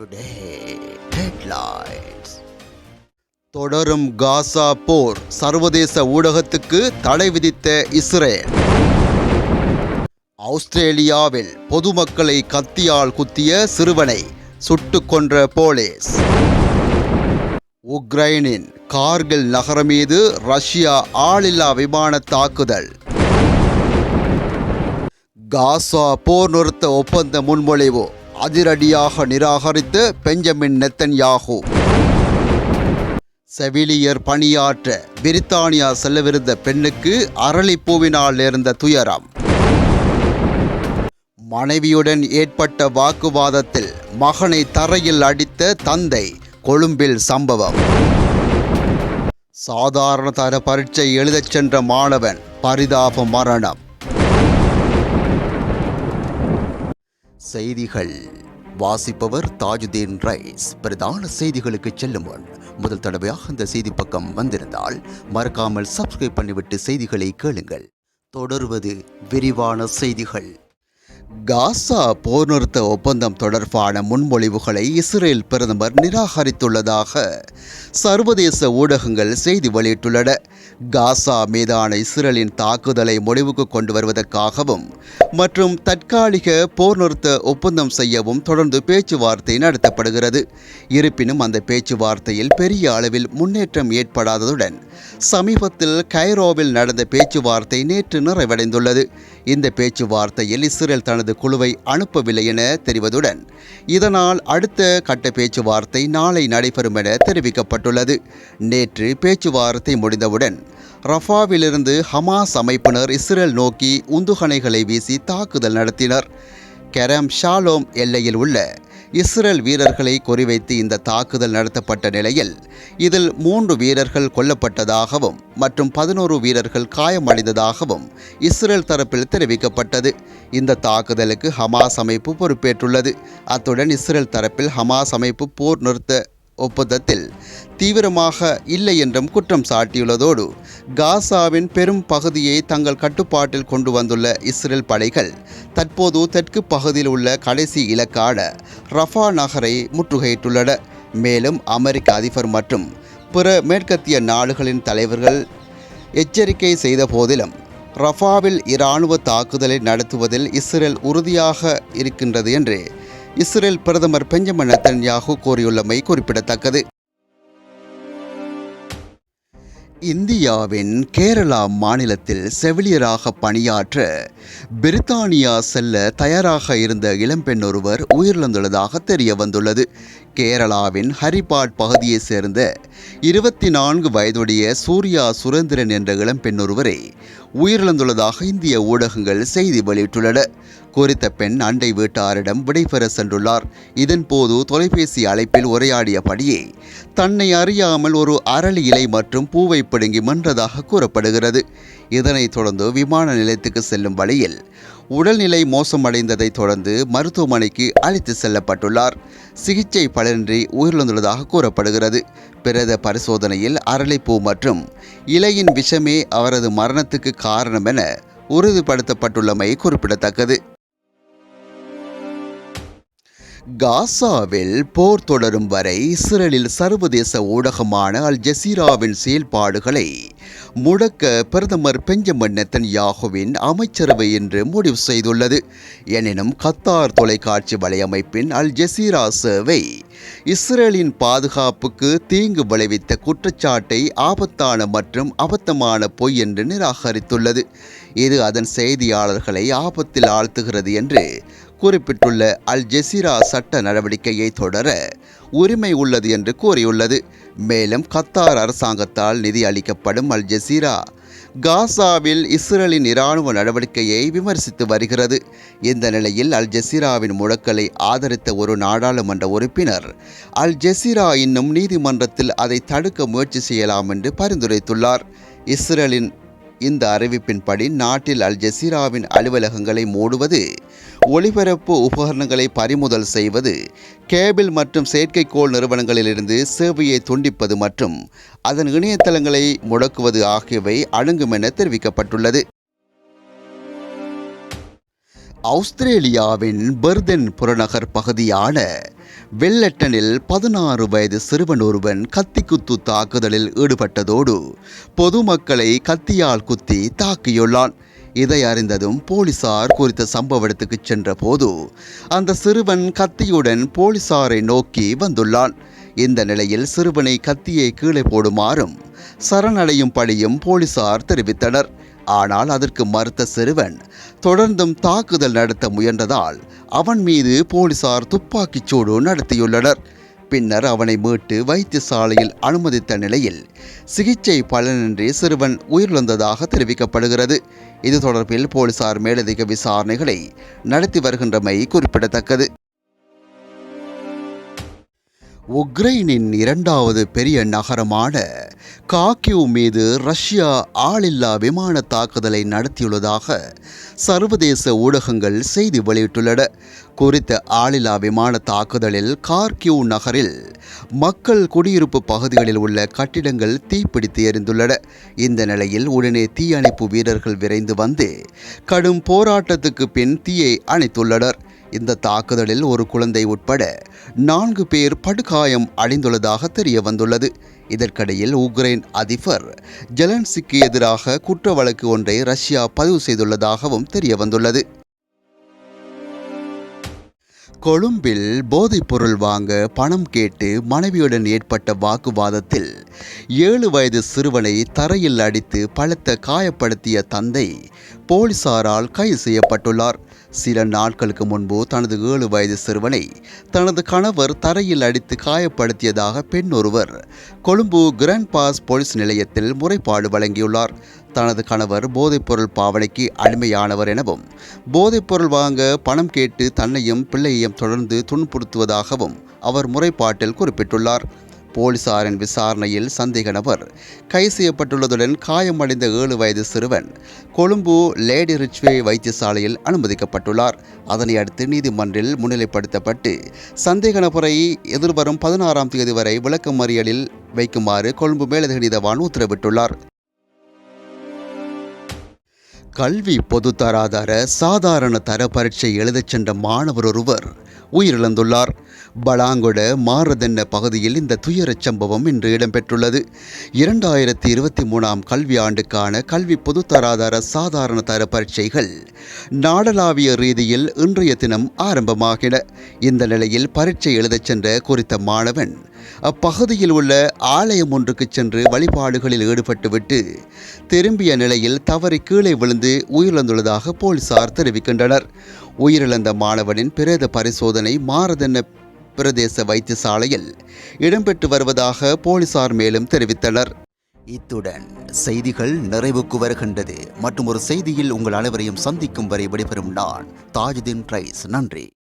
Today, headlines. தொடரும் காசா போர். சர்வதேச ஊடகத்துக்கு தடை விதித்த இஸ்ரேல். ஆஸ்திரேலியாவில் பொதுமக்களை கத்தியால் குத்திய சிறுவனை சுட்டுக் கொன்ற போலீஸ். உக்ரைனின் கார்கில் நகரம் மீது ரஷ்யா ஆளில்லா விமான தாக்குதல். காசா போர் நிறுத்த ஒப்பந்த முன்மொழிவு. அதிரடியாக நிராகரித்து பெஞ்சமின் நெத்தன்யாகு. செவிலியர் பணியாற்ற பிரித்தானியா செல்லவிருந்த பெண்ணுக்கு அரளிப்பூவினால் நேர்ந்த துயரம். மனைவியுடன் ஏற்பட்ட வாக்குவாதத்தில் மகனை தரையில் அடித்த தந்தை கொழும்பில் சம்பவம். சாதாரண தர பரீட்சை எழுதச் சென்ற மாணவன் பரிதாப மரணம். செய்திகள். வாசிப்பவர் தாஜுதீன் ரைஸ். பிரதான செய்திகளுக்கு செல்லும் முன் முதல் தடவையாக இந்த செய்தி பக்கம் வந்திருந்தால் மறக்காமல் சப்ஸ்கிரைப் பண்ணிவிட்டு செய்திகளை கேளுங்கள். தொடர்வது விரிவான செய்திகள். காசா போர் நிறுத்த ஒப்பந்தம் தொடர்பான முன்மொழிவுகளை இஸ்ரேல் பிரதமர் நிராகரித்துள்ளதாக சர்வதேச ஊடகங்கள் செய்தி வெளியிட்டுள்ளன. காசா மீதான இஸ்ரேலின் தாக்குதலை முடிவுக்கு கொண்டு வருவதற்காகவும் மற்றும் தற்காலிக போர் நிறுத்த ஒப்பந்தம் செய்யவும் தொடர்ந்து பேச்சுவார்த்தை நடத்தப்படுகிறது. இருப்பினும் அந்த பேச்சுவார்த்தையில் பெரிய அளவில் முன்னேற்றம் ஏற்படாததுடன் சமீபத்தில் கைரோவில் நடந்த பேச்சுவார்த்தை நேற்று நிறைவடைந்துள்ளது. இந்த பேச்சுவார்த்தையில் இஸ்ரேல் தனது குழுவை அனுப்பவில்லை என தெரிவதுடன் இதனால் அடுத்த கட்ட பேச்சுவார்த்தை நாளை நடைபெறும் என தெரிவிக்கப்பட்டுள்ளது. நேற்று பேச்சுவார்த்தை முடிந்தவுடன் ரஃபாவிலிருந்து ஹமாஸ் அமைப்பினர் இஸ்ரேல் நோக்கி உந்துகணைகளை வீசி தாக்குதல் நடத்தினர். கெரம் ஷாலோம் எல்லையில் உள்ள இஸ்ரேல் வீரர்களை குறிவைத்து இந்த தாக்குதல் நடத்தப்பட்ட நிலையில் இதில் மூன்று வீரர்கள் கொல்லப்பட்டதாகவும் மற்றும் பதினோரு வீரர்கள் காயமடைந்ததாகவும் இஸ்ரேல் தரப்பில் தெரிவிக்கப்பட்டது. இந்த தாக்குதலுக்கு ஹமாஸ் அமைப்பு பொறுப்பேற்றுள்ளது. அத்துடன் இஸ்ரேல் தரப்பில் ஹமாஸ் அமைப்பு போர் நிறுத்த ஒப்பந்தத்தில் தீவிரமாக இல்லை என்றும் குற்றம் சாட்டியுள்ளதோடு காசாவின் பெரும் பகுதியை தங்கள் கட்டுப்பாட்டில் கொண்டு வந்துள்ள இஸ்ரேல் படைகள் தற்போது தெற்கு பகுதியில் உள்ள கடைசி இலக்கான ரஃபா நகரை முற்றுகையிட்டுள்ளன. மேலும் அமெரிக்க அதிபர் மற்றும் பிற மேற்கத்திய நாடுகளின் தலைவர்கள் எச்சரிக்கை செய்த போதிலும் ரஃபாவில் இராணுவ தாக்குதலை நடத்துவதில் இஸ்ரேல் உறுதியாக இருக்கின்றது என்று இஸ்ரேல் பிரதமர் பெஞ்சமின் நத்தன்யாகு கூறியுள்ளமை குறிப்பிடத்தக்கது. இந்தியாவின் கேரளா மாநிலத்தில் செவிலியராக பணியாற்ற பிரித்தானியா செல்ல தயாராக இருந்த இளம்பெண் ஒருவர் உயிரிழந்துள்ளதாக தெரிய வந்துள்ளது கேரளாவின் ஹரிபாட் பகுதியைச் சேர்ந்த இருபத்தி நான்கு வயதுடைய சூர்யா சுரேந்திரன் என்ற இளம்பெண் ஒருவரை உயிரிழந்துள்ளதாக இந்திய ஊடகங்கள் செய்தி வெளியிட்டுள்ளன. குறித்த பெண் அண்டை வீட்டாரிடம் விடைபெற சென்றுள்ளார். இதன்போது தொலைபேசி அழைப்பில் உரையாடியபடியே தன்னை அறியாமல் ஒரு அரளி இலை மற்றும் பூவை பிடுங்கி மன்றதாக கூறப்படுகிறது. இதனைத் தொடர்ந்து விமான நிலையத்துக்கு செல்லும் வழியில் உடல்நிலை மோசமடைந்ததை தொடர்ந்து மருத்துவமனைக்கு அழைத்து செல்லப்பட்டுள்ளார். சிகிச்சை பலனின்றி உயிரிழந்துள்ளதாக கூறப்படுகிறது. பிரேத பரிசோதனையில் அரளிப்பூ மற்றும் இலையின் விஷமே அவரது மரணத்துக்கு காரணம் என உறுதிப்படுத்தப்பட்டுள்ளமை குறிப்பிடத்தக்கது. காசாவில் போர் தொடரும் வரை இஸ்ரேலில் சர்வதேச ஊடகமான அல் ஜசீராவின் செயல்பாடுகளை முடக்க பிரதமர் பெஞ்சமின் நெத்தன்யாகுவின் அமைச்சரவை என்று முடிவு செய்துள்ளது. எனினும் கத்தார் தொலைக்காட்சி வலையமைப்பின் அல் ஜசீரா சேவை இஸ்ரேலின் பாதுகாப்புக்கு தீங்கு விளைவித்த குற்றச்சாட்டை ஆபத்தான மற்றும் அபத்தமான பொய் என்று நிராகரித்துள்ளது. இது அதன் செய்தியாளர்களை ஆபத்தில் ஆழ்த்துகிறது என்று குறிப்பிட்டுள்ள அல் ஜெசீரா சட்ட நடவடிக்கையை தொடர உரிமை உள்ளது என்று கூறியுள்ளது. மேலும் கத்தார் அரசாங்கத்தால் நிதி அளிக்கப்படும் அல் ஜெசீரா காசாவில் இஸ்ரேலின் இராணுவ நடவடிக்கையை விமர்சித்து வருகிறது. இந்த நிலையில் அல் ஜெசீராவின் முழக்கலை ஆதரித்த ஒரு நாடாளுமன்ற உறுப்பினர் அல் ஜெசீரா இன்னும் நீதிமன்றத்தில் அதை தடுக்க முயற்சி செய்யலாம் என்று பரிந்துரைத்துள்ளார். இஸ்ரேலின் இந்த அறிவிப்பின்படி நாட்டில் அல் ஜசீராவின் அலுவலகங்களை மூடுவது ஒளிபரப்பு உபகரணங்களை பறிமுதல் செய்வது கேபிள் மற்றும் செயற்கைக்கோள் நிறுவனங்களிலிருந்து சேவையை துண்டிப்பது மற்றும் அதன் இணையதளங்களை முடக்குவது ஆகியவை அடங்கும் என தெரிவிக்கப்பட்டுள்ளது. ஆஸ்திரேலியாவின் பெர்தென் புறநகர் பகுதியான வெள்ளட்டனில் பதினாறு வயது சிறுவன் ஒருவன் கத்திக்குத்து தாக்குதலில் ஈடுபட்டதோடு பொதுமக்களை கத்தியால் குத்தி தாக்கியுள்ளான். இதை அறிந்ததும் போலீசார் குறித்த சம்பவ இடத்துக்கு சென்ற போது அந்த சிறுவன் கத்தியுடன் போலீசாரை நோக்கி வந்துள்ளான். இந்த நிலையில் சிறுவனை கத்தியை கீழே போடுமாறும் சரணடையும் படியும் போலீசார் தெரிவித்தனர். ஆனால் அதற்கு மறுத்த சிறுவன் தொடர்ந்தும் தாக்குதல் நடத்த முயன்றதால் அவன் மீது போலீசார் துப்பாக்கிச் சூடு நடத்தியுள்ளனர். பின்னர் அவனை மீட்டு வைத்தியசாலையில் அனுமதித்த நிலையில் சிகிச்சை பலனின்றி சிறுவன் உயிரிழந்ததாக தெரிவிக்கப்படுகிறது. இது தொடர்பில் போலீசார் மேலதிக விசாரணைகளை நடத்தி வருகின்றமை குறிப்பிடத்தக்கது. உக்ரைனின் இரண்டாவது பெரிய நகரமான காக்கியூ மீது ரஷ்யா ஆளில்லா விமான தாக்குதலை நடத்தியுள்ளதாக சர்வதேச ஊடகங்கள் செய்தி வெளியிட்டுள்ளன. குறித்த ஆளில்லா விமான தாக்குதலில் கார்கியூ நகரில் மக்கள் குடியிருப்பு பகுதிகளில் உள்ள கட்டிடங்கள் தீப்பிடித்து எரிந்துள்ளன. இந்த நிலையில் உடனே தீயணைப்பு வீரர்கள் விரைந்து வந்து கடும் போராட்டத்துக்கு பின் தீயை அணைத்துள்ளனர். இந்த தாக்குதலில் ஒரு குழந்தை உட்பட நான்கு பேர் படுகாயம் அடைந்துள்ளதாக தெரிய வந்துள்ளது. இதற்கிடையில் உக்ரைன் அதிபர் ஜெலன்சிக்கு எதிராக குற்ற வழக்கு ஒன்றை ரஷ்யா பதிவு செய்துள்ளதாகவும் தெரிய வந்துள்ளது. கொழும்பில் போதைப்பொருள் வாங்க பணம் கேட்டு மனைவியுடன் ஏற்பட்ட வாக்குவாதத்தில் ஏழு வயது சிறுவனை தரையில் அடித்து பலத்த காயப்படுத்திய தந்தை போலீசாரால் கைது செய்யப்பட்டுள்ளார். சில நாட்களுக்கு முன்பு தனது ஏழு வயது சிறுவனை தனது கணவர் தரையில் அடித்து காயப்படுத்தியதாக பெண் ஒருவர் கொழும்பு கிராண்ட் பாஸ் போலீஸ் நிலையத்தில் முறைப்பாடு வழங்கியுள்ளார். தனது கணவர் போதைப்பொருள் பாவனைக்கு அடிமையானவர் எனவும் போதைப்பொருள் வாங்க பணம் கேட்டு தன்னையும் பிள்ளையையும் தொடர்ந்து துன்புறுத்துவதாகவும் அவர் முறைப்பாட்டில் குறிப்பிட்டுள்ளார். போலீசாரின் விசாரணையில் சந்தேக நபர் கைது செய்யப்பட்டுள்ளதுடன் காயமடைந்த ஏழு வயது சிறுவன் கொழும்பு லேடி ரிச்வே வைத்தியசாலையில் அனுமதிக்கப்பட்டுள்ளார். அதனை அடுத்து நீதிமன்றில் முன்னிலைப்படுத்தப்பட்டு சந்தேக நபரை எதிர்வரும் பதினாறாம் தேதி வரை விளக்கமறியலில் வைக்குமாறு கொழும்பு மேலதிக நீதவான் உத்தரவிட்டுள்ளார். கல்வி பொதுத்தராதர சாதாரண தர பரீட்சை எழுதச் சென்ற மாணவர் ஒருவர் உயிரிழந்துள்ளார். பலாங்கொட மாரதென்ன பகுதியில் இந்த துயரச் சம்பவம் இன்று இடம்பெற்றுள்ளது. இரண்டாயிரத்தி இருபத்தி மூணாம் கல்வி ஆண்டுக்கான கல்வி பொதுத்தராதார சாதாரண தர பரீட்சைகள் நாடளாவிய ரீதியில் இன்றைய தினம் ஆரம்பமாகின. இந்த நிலையில் பரீட்சை எழுதச் சென்ற குறித்த மாணவன் அப்பகுதியில் உள்ள ஆலயம் ஒன்றுக்கு சென்று வழிபாடுகளில் ஈடுபட்டுவிட்டு திரும்பிய நிலையில் தவறி கீழே விழுந்து உயிரிழந்துள்ளதாக போலீசார் தெரிவிக்கின்றனர். உயிரிழந்த மாணவனின் பிரேத பரிசோதனை மாரதன பிரதேச வைத்தியசாலையில் இடம்பெற்று வருவதாக போலீசார் மேலும் தெரிவித்தனர். இத்துடன் செய்திகள் நிறைவுக்கு வருகின்றது. மற்றும் ஒரு செய்தியில் உங்கள் அனைவரையும் சந்திக்கும் வரை விடைபெறும் நான் தாஜுதீன் ரைஸ் நன்றி.